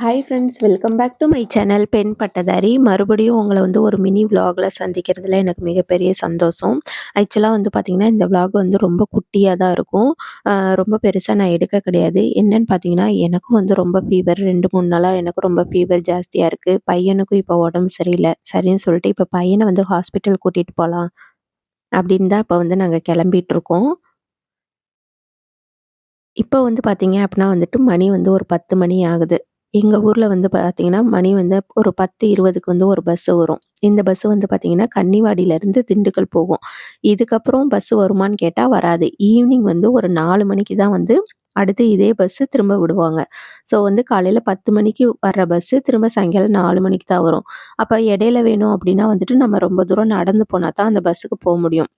Hi friends welcome back to my channel பெண் பட்டதாரி மறுபடியும் உங்களை வந்து ஒரு மினி விலாகில் சந்திக்கிறதுல எனக்கு மிகப்பெரிய சந்தோஷம். ஆக்சுவலாக வந்து பார்த்திங்கன்னா இந்த விலாக் வந்து ரொம்ப குட்டியாக தான் இருக்கும். ரொம்ப பெருசாக நான் எடுக்க கிடையாது. என்னென்னு பார்த்தீங்கன்னா எனக்கும் வந்து ரொம்ப ஃபீவர் ரெண்டு மூணு நாளாக எனக்கும் ரொம்ப ஃபீவர் ஜாஸ்தியாக இருக்குது பையனுக்கும் இப்போ உடம்பு சரியில்லை. சரின்னு சொல்லிட்டு இப்போ பையனை வந்து ஹாஸ்பிட்டல் கூட்டிகிட்டு போகலாம் அப்படின்னு தான் இப்போ வந்து நாங்கள் கிளம்பிகிட்ருக்கோம் இப்போ வந்து பார்த்தீங்க அப்படின்னா வந்துட்டு மணி வந்து ஒரு பத்து மணி ஆகுது. எங்கள் ஊரில் வந்து பார்த்தீங்கன்னா, மணி வந்து ஒரு பத்து இருபதுக்கு வந்து ஒரு பஸ்ஸு வரும். இந்த பஸ்ஸு வந்து பார்த்தீங்கன்னா, கன்னிவாடியிலேருந்து திண்டுக்கல் போகும். இதுக்கப்புறம் பஸ்ஸு வருமான்னு கேட்டால் வராது. ஈவினிங் வந்து ஒரு நாலு மணிக்கு தான் வந்து அடுத்து இதே பஸ்ஸு திரும்ப விடுவாங்க. ஸோ வந்து காலையில் பத்து மணிக்கு வர்ற பஸ்ஸு திரும்ப சாயங்காலம் நாலு மணிக்கு தான் வரும். அப்போ இடையில வேணும் அப்படின்னா வந்துட்டு நம்ம ரொம்ப தூரம் நடந்து போனால் தான் அந்த பஸ்ஸுக்கு போக முடியும்.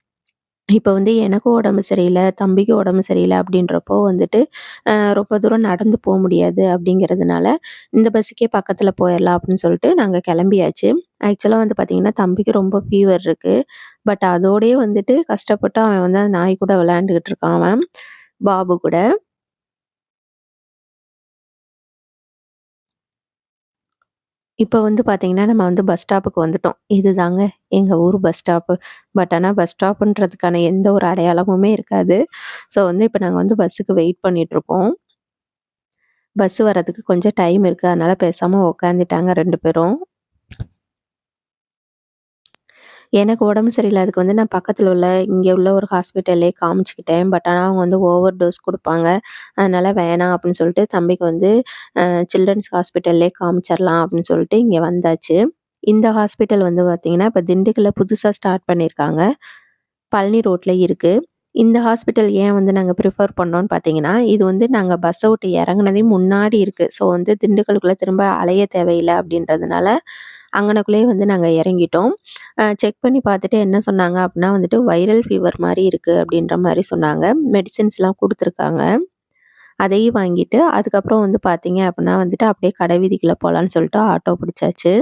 இப்போ வந்து எனக்கும் உடம்பு சரியில்லை தம்பிக்கும் உடம்பு சரியில்லை அப்படின்றப்போ வந்துட்டு ரொம்ப தூரம் நடந்து போக முடியாது அப்படிங்கிறதுனால இந்த பஸ்ஸுக்கே பக்கத்தில் போயிடலாம் அப்படின்னு சொல்லிட்டு நாங்கள் கிளம்பியாச்சு. ஆக்சுவலாக வந்து பார்த்திங்கன்னா தம்பிக்கு ரொம்ப ஃபீவர் இருக்குது பட் அதோடயே வந்துட்டு கஷ்டப்பட்டு அவன் வந்து அந்த நாய் கூட விளையாண்டுக்கிட்டு இருக்கான் அவன் பாபு கூட. இப்போ வந்து பார்த்தீங்கன்னா, நம்ம வந்து பஸ் ஸ்டாப்புக்கு வந்துட்டோம். இதுதாங்க எங்கள் ஊர் பஸ் ஸ்டாப்பு. பட் ஆனால் பஸ் ஸ்டாப்புன்றதுக்கான எந்த ஒரு அடையாளமுமே இருக்காது. ஸோ வந்து இப்போ நாங்கள் வந்து பஸ்ஸுக்கு வெயிட் பண்ணிகிட்ருக்கோம். பஸ் வர்றதுக்கு கொஞ்சம் டைம் இருக்குது அதனால் பேசாமல் உட்காந்துட்டாங்க ரெண்டு பேரும். எனக்கு உடம்பு சரியில்லாததுக்கு வந்து நான் பக்கத்தில் உள்ள இங்கே உள்ள ஒரு ஹாஸ்பிட்டல்லே காமிச்சிக்கிட்டேன் பட் ஆனால் அவங்க வந்து ஓவர் டோஸ் கொடுப்பாங்க அதனால் வேணாம் அப்படின்னு சொல்லிட்டு தம்பிக்கு வந்து சில்ட்ரன்ஸ் ஹாஸ்பிட்டல்லே காமிச்சிடலாம் அப்படின்னு சொல்லிட்டு இங்கே வந்தாச்சு. இந்த ஹாஸ்பிட்டல் வந்து பார்த்திங்கன்னா, இப்போ திண்டுக்கல்ல புதுசாக ஸ்டார்ட் பண்ணியிருக்காங்க. பழனி ரோட்டில் இருக்குது. இந்த ஹாஸ்பிட்டல் ஏன் வந்து நாங்கள் ப்ரிஃபர் பண்ணோன்னு பார்த்தீங்கன்னா, இது வந்து நாங்கள் பஸ்ஸை விட்டு இறங்குனதே முன்னாடி இருக்குது. ஸோ வந்து திண்டுக்கலுக்குள்ளே திரும்ப அலைய தேவையில்லை அப்படின்றதுனால அங்கனக்குள்ளேயே வந்து நாங்கள் இறங்கிட்டோம். செக் பண்ணி பார்த்துட்டு என்ன சொன்னாங்க அப்படின்னா வந்துட்டு வைரல் ஃபீவர் மாதிரி இருக்குது அப்படின்ற மாதிரி சொன்னாங்க. மெடிசின்ஸ்லாம் கொடுத்துருக்காங்க. அதையும் வாங்கிட்டு அதுக்கப்புறம் வந்து பார்த்தீங்க அப்படின்னா வந்துட்டு அப்படியே கடை வீதிக்குள்ளே போகலான்னு சொல்லிட்டு ஆட்டோ பிடிச்சாச்சு.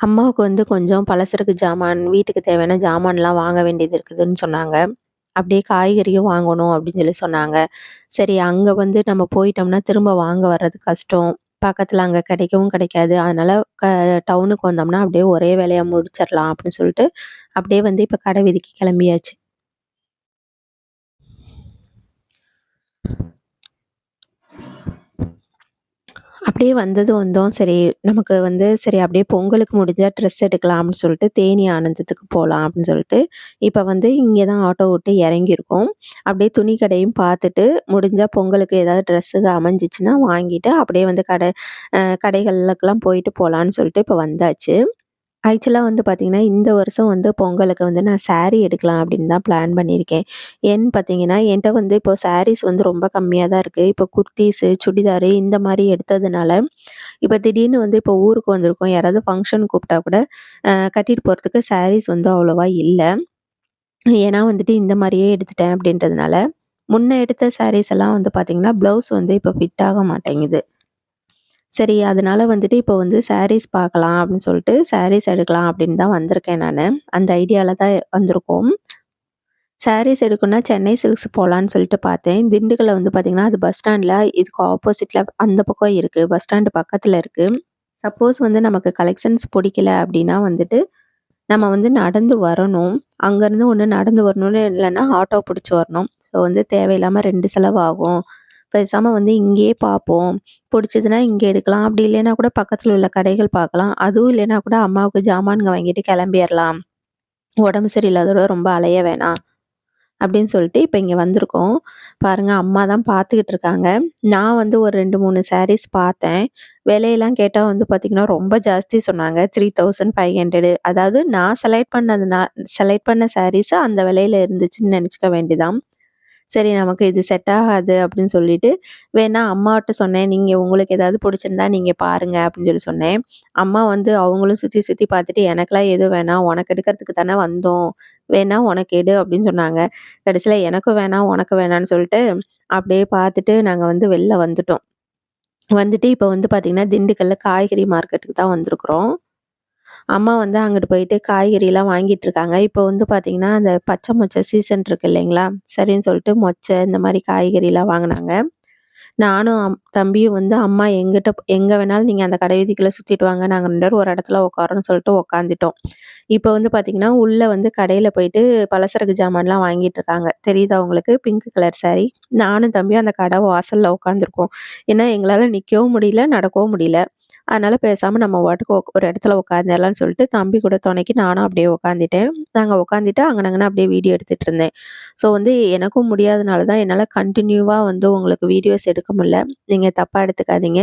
அம்மாவுக்கு வந்து கொஞ்சம் பலசரக்கு ஜாமான் வீட்டுக்கு தேவையான ஜாமான்லாம் வாங்க வேண்டியது இருக்குதுன்னு சொன்னாங்க. அப்படியே காய்கறியும் வாங்கணும் அப்படின்னு சொல்லி சொன்னாங்க. சரி அங்கே வந்து நம்ம போயிட்டோம்னா திரும்ப வாங்க வர்றது கஷ்டம். பக்கத்தில் அங்கே கிடைக்கவும் கிடைக்காது. அதனால் க டவுனுக்கு வந்தோம்னா அப்படியே ஒரே வேலையாக முடிச்சிடலாம் அப்படின்னு சொல்லிட்டு அப்படியே வந்து இப்போ கடை வீதிக்கு கிளம்பியாச்சு. அப்படியே வந்தது வந்தோம். சரி நமக்கு வந்து சரி அப்படியே பொங்கலுக்கு முடிஞ்சால் ட்ரெஸ் எடுக்கலாம் அப்படின்னு சொல்லிட்டு தேனி ஆனந்தத்துக்கு போகலாம் அப்படின்னு சொல்லிட்டு இப்போ வந்து இங்கே தான் ஆட்டோ விட்டு இறங்கியிருக்கோம். அப்படியே துணி கடையும் பார்த்துட்டு முடிஞ்சால் பொங்கலுக்கு ஏதாவது ட்ரெஸ்ஸுக்கு அமைஞ்சிச்சுன்னா வாங்கிட்டு அப்படியே வந்து கடை கடைகளுக்கெல்லாம் போயிட்டு போகலான்னு சொல்லிட்டு இப்போ வந்தாச்சு. ஆக்சுவலாக வந்து பார்த்திங்கன்னா இந்த வருஷம் வந்து பொங்கலுக்கு வந்து நான் சாரீ எடுக்கலாம் அப்படின்னு தான் பிளான் பண்ணியிருக்கேன். ஏன்னு பார்த்தீங்கன்னா என்கிட்ட வந்து இப்போ சாரீஸ் வந்து ரொம்ப கம்மியாக தான் இருக்குது இப்போ குர்த்திஸு சுடிதாரு இந்த மாதிரி எடுத்ததுனால இப்போ திடீர்னு வந்து இப்போ ஊருக்கு வந்திருக்கோம். யாராவது ஃபங்க்ஷன் கூப்பிட்டா கூட கட்டிட்டு போகிறதுக்கு சாரீஸ் வந்து அவ்வளோவா இல்லை. ஏன்னா வந்துட்டு இந்த மாதிரியே எடுத்துட்டேன் அப்படின்றதுனால முன்ன எடுத்த சாரீஸ் எல்லாம் வந்து பார்த்திங்கன்னா ப்ளவுஸ் வந்து இப்போ ஃபிட் ஆக மாட்டேங்குது. சரி அதனால வந்துட்டு இப்போ வந்து சாரீஸ் பார்க்கலாம் அப்படின்னு சொல்லிட்டு சாரீஸ் எடுக்கலாம் அப்படின்னு தான் வந்திருக்கேன் நான். அந்த ஐடியாவில் தான் வந்திருக்கோம். சாரீஸ் எடுக்கணும்னா சென்னை சில்க்ஸ் போகலான்னு சொல்லிட்டு பார்த்தேன். திண்டுக்கல்ல வந்து பார்த்திங்கன்னா அது பஸ் ஸ்டாண்டில் இதுக்கு ஆப்போசிட்டில் அந்த பக்கம் இருக்குது பஸ் ஸ்டாண்டு பக்கத்தில் இருக்குது சப்போஸ் வந்து நமக்கு கலெக்ஷன்ஸ் பிடிக்கல அப்படின்னா வந்துட்டு நம்ம வந்து நடந்து வரணும். அங்கேருந்து ஒன்று நடந்து வரணும்னு இல்லைன்னா ஆட்டோ பிடிச்சி வரணும். ஸோ வந்து தேவையில்லாமல் ரெண்டு செலவாகும் பேசாமல் வந்து இங்கேயே பார்ப்போம். பிடிச்சதுன்னா இங்கே எடுக்கலாம். அப்படி இல்லைன்னா கூட பக்கத்தில் உள்ள கடைகள் பார்க்கலாம். அதுவும் இல்லைன்னா கூட அம்மாவுக்கு ஜாமான்ங்க வாங்கிட்டு கிளம்பிடலாம் உடம்பு சரியில்லாதோட ரொம்ப அலைய வேணாம். அப்படின்னு சொல்லிட்டு இப்போ இங்கே வந்திருக்கோம். பாருங்கள் அம்மா தான் பார்த்துக்கிட்டு இருக்காங்க. நான் வந்து ஒரு ரெண்டு மூணு சாரீஸ் பார்த்தேன். விலையெல்லாம் கேட்டால் வந்து பார்த்திங்கன்னா ரொம்ப ஜாஸ்தி சொன்னாங்க. த்ரீ தௌசண்ட் ஃபைவ் ஹண்ட்ரடு அதாவது நான் செலக்ட் பண்ணது நான் செலக்ட் பண்ண சாரீஸு அந்த விலையில இருந்துச்சுன்னு நினச்சிக்க வேண்டிதான் சரி நமக்கு இது செட் ஆகாது அப்படின்னு சொல்லிட்டு வேணா அம்மாட்ட சொன்னேன். நீங்கள் உங்களுக்கு ஏதாவது பிடிச்சிருந்தா நீங்கள் பாருங்கள் அப்படின்னு சொல்லி சொன்னேன். அம்மா வந்து அவங்களும் சுற்றி சுற்றி பார்த்துட்டு எனக்கெல்லாம் எதுவும் வேணாம். உனக்கு எடுக்கிறதுக்கு தானே வந்தோம். வேணா உனக்கு எடு அப்படின்னு சொன்னாங்க. கடைசியில் எனக்கும் வேணாம் உனக்கு வேணான்னு சொல்லிட்டு அப்படியே பார்த்துட்டு நாங்கள் வந்து வெளில வந்துட்டோம். வந்துட்டு இப்போ வந்து பார்த்திங்கன்னா திண்டுக்கல்ல காய்கறி மார்க்கெட்டுக்கு தான் வந்திருக்குறோம். அம்மா வந்து அங்கிட்டு போயிட்டு காய்கறிலாம் வாங்கிட்டு இருக்காங்க இப்போ வந்து பார்த்திங்கன்னா அந்த பச்சை மொச்சை சீசன் இருக்குது இல்லைங்களா? சரின்னு சொல்லிட்டு மொச்சை இந்த மாதிரி காய்கறிலாம் வாங்கினாங்க. நானும் தம்பியும் வந்து அம்மா எங்கிட்ட எங்கே வேணாலும் நீங்கள் அந்த கடை வீதிக்குள்ளே சுற்றிட்டு வாங்க. நாங்கள் ரெண்டு பேரும் ஒரு இடத்துல உட்காரோன்னு சொல்லிட்டு உட்காந்துட்டோம் இப்போ வந்து பார்த்திங்கன்னா உள்ளே வந்து கடையில் போயிட்டு பலசரக்கு ஜாமான்லாம் வாங்கிட்டு இருக்காங்க. தெரியுதா அவங்களுக்கு பிங்க் கலர் saree. நானும் தம்பியும் அந்த கடை வாசலில் உட்காந்துருக்கோம் ஏன்னா எங்களால் நிற்கவும் முடியல நடக்கவும் முடியல. அதனால் பேசாமல் நம்ம வாட்டுக்கு ஒரு இடத்துல உட்காந்துடலாம்னு சொல்லிட்டு தம்பி கூட துணைக்கு நானும் அப்படியே உட்காந்துட்டேன் நாங்கள் உட்காந்துட்டு அங்கனங்கன்னு அப்படியே வீடியோ எடுத்துகிட்டு இருந்தேன். ஸோ வந்து எனக்கும் முடியாதனால தான் என்னால் கண்டினியூவாக வந்து உங்களுக்கு வீடியோஸ் எடுக்க முடியல. நீங்கள் தப்பாக எடுத்துக்காதீங்க.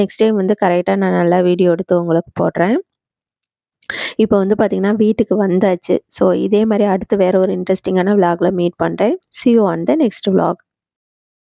நெக்ஸ்ட் டைம் வந்து கரெக்டாக நான் நல்லா வீடியோ எடுத்து உங்களுக்கு போடுறேன். இப்போ வந்து பார்த்திங்கன்னா வீட்டுக்கு வந்தாச்சு. ஸோ இதே மாதிரி அடுத்து வேறு ஒரு இன்ட்ரெஸ்டிங்கான விலாகில் மீட் பண்ணுறேன் see you on the next vlog.